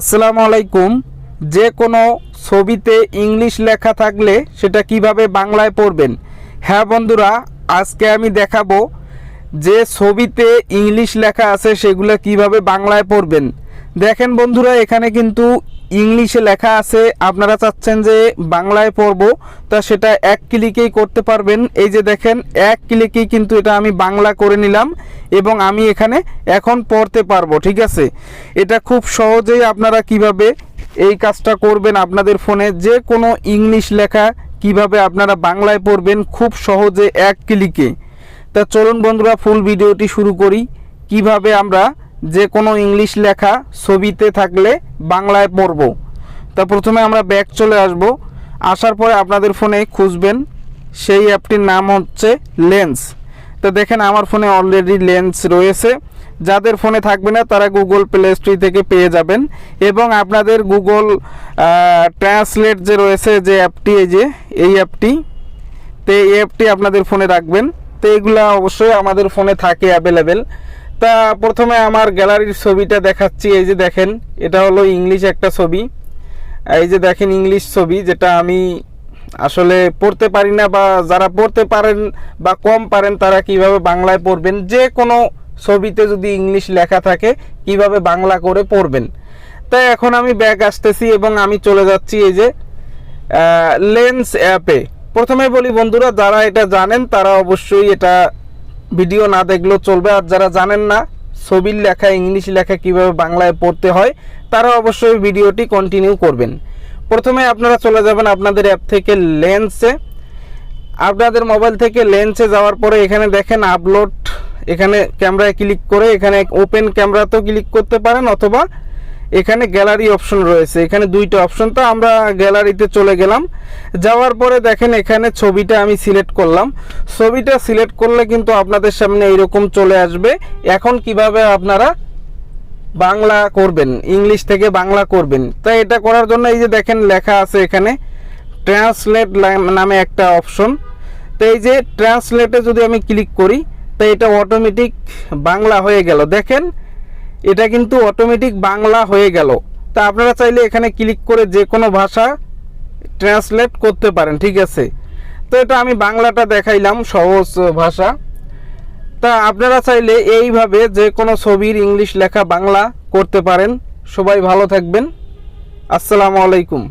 আসসালামু আলাইকুম। যে কোনো ছবিতে ইংলিশ লেখা থাকলে সেটা কীভাবে বাংলায় পড়বেন? হ্যাঁ বন্ধুরা, আজকে আমি দেখাবো যে ছবিতে ইংলিশ লেখা আছে সেগুলো কীভাবে বাংলায় পড়বেন। দেখেন বন্ধুরা, এখানে কিন্তু ইংলিশে লেখা আছে, আপনারা চাচ্ছেন যে বাংলায় পড়ব, তা সেটা এক ক্লিকেই করতে পারবেন। এই যে দেখেন, এক ক্লিকেই কিন্তু এটা আমি বাংলা করে নিলাম এবং আমি এখানে এখন পড়তে পারব, ঠিক আছে? এটা খুব সহজেই আপনারা কীভাবে এই কাজটা করবেন আপনাদের ফোনে, যে কোনো ইংলিশ লেখা কীভাবে আপনারা বাংলায় পড়বেন, খুব সহজে এক ক্লিকে। তা চলুন বন্ধুরা, ফুল ভিডিওটি শুরু করি। কীভাবে আমরা যে কোনো ইংলিশ লেখা ছবিতে থাকলে বাংলায় পড়ব। তা প্রথমে আমরা ব্যাক চলে আসব। আসার পরে আপনাদের ফোনে খুঁজবেন। সেই অ্যাপটির নাম হচ্ছে লেন্স। তো দেখেন, আমার ফোনে অলরেডি লেন্স রয়েছে। যাদের ফোনে থাকবে না, তারা গুগল প্লে স্টোর থেকে পেয়ে যাবেন। এবং আপনাদের গুগল ট্রান্সলেট যে রয়েছে যে অ্যাপটি, এই যে, এই অ্যাপটি, তো এই অ্যাপটি আপনাদের ফোনে রাখবেন। তো এগুলো অবশ্যই আমাদের ফোনে থাকে অ্যাভেলেবেল তা প্রথমে আমার গ্যালারির ছবিটা দেখাচ্ছি, এই যে দেখেন, এটা হলো ইংলিশ একটা ছবি। এই যে দেখেন ইংলিশ ছবি, যেটা আমি আসলে পড়তে পারি না বা যারা পড়তে পারেন বা কম পারেন, তারা কীভাবে বাংলায় পড়বেন? যে কোনো ছবিতে যদি ইংলিশ লেখা থাকে, কীভাবে বাংলা করে পড়বেন? তাই এখন আমি ব্যাগ আসতেছি এবং আমি চলে যাচ্ছি এই যে লেন্স অ্যাপে। প্রথমে বলি বন্ধুরা, যারা এটা জানেন, তারা অবশ্যই এটা ভিডিও না দেখলেও চলবে। আর যারা জানেন না, ছবির লেখা, ইংলিশ লেখা কীভাবে বাংলায় পড়তে হয়, তারা অবশ্যই ভিডিওটি কন্টিনিউ করবেন। প্রথমে আপনারা চলে যাবেন আপনাদের অ্যাপ থেকে লেন্সে আপনাদের মোবাইল থেকে লেন্সে যাওয়ার পরে এখানে দেখেন আপলোড এখানে ক্যামেরায় ক্লিক করে এখানে ওপেন ক্যামেরাতেও ক্লিক করতে পারেন অথবা এখানে গ্যালারি অপশন রয়েছে। এখানে দুইটা অপশন তো আমরা গ্যালারিতে চলে গেলাম। যাওয়ার পরে দেখেন এখানে ছবিটা আমি সিলেক্ট করলাম। ছবিটা সিলেক্ট করলে কিন্তু আপনাদের সামনে এইরকম চলে আসবে। এখন কীভাবে আপনারা বাংলা করবেন? ইংলিশ থেকে বাংলা করবেন? তাই এটা করার জন্য এই যে দেখেন লেখা আছে এখানে ট্রান্সলেট নামে একটা অপশন তো এই যে ট্রান্সলেটে যদি আমি ক্লিক করি, তো এটা অটোমেটিক বাংলা হয়ে গেল। দেখেন এটা কিন্তু অটোমেটিক বাংলা হয়ে গেল। তা আপনারা চাইলে এখানে ক্লিক করে যে কোনো ভাষা ট্রান্সলেট করতে পারেন, ঠিক আছে? তো এটা আমি বাংলাটা দেখাইলাম, সহজ ভাষা। তা আপনারা চাইলে এইভাবে যে কোনো ছবির ইংলিশ লেখা বাংলা করতে পারেন। সবাই ভালো থাকবেন। আসসালামু আলাইকুম।